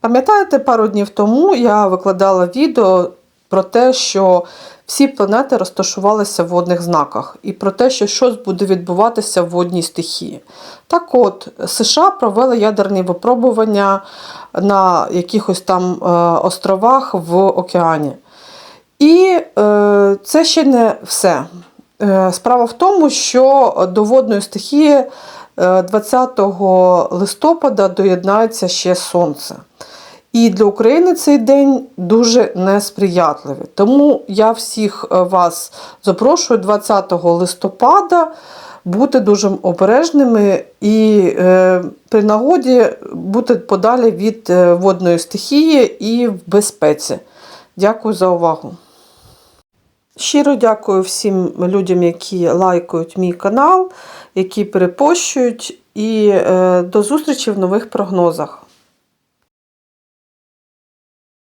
Пам'ятаєте, пару днів тому я викладала відео про те, що всі планети розташувалися в водних знаках, і про те, що щось буде відбуватися в водній стихії. Так от, США провели ядерні випробування на якихось там е, островах в океані. І е, це ще не все. Е, справа в тому, що до водної стихії 20 листопада доєднається ще сонце. І для України цей день дуже несприятливий. Тому я всіх е, вас запрошую 20 листопада бути дуже обережними і е, при нагоді бути подалі від е, водної стихії і в безпеці. Дякую за увагу. Щиро дякую всім людям, які лайкають мій канал, які перепощують. І е, до зустрічі в нових прогнозах.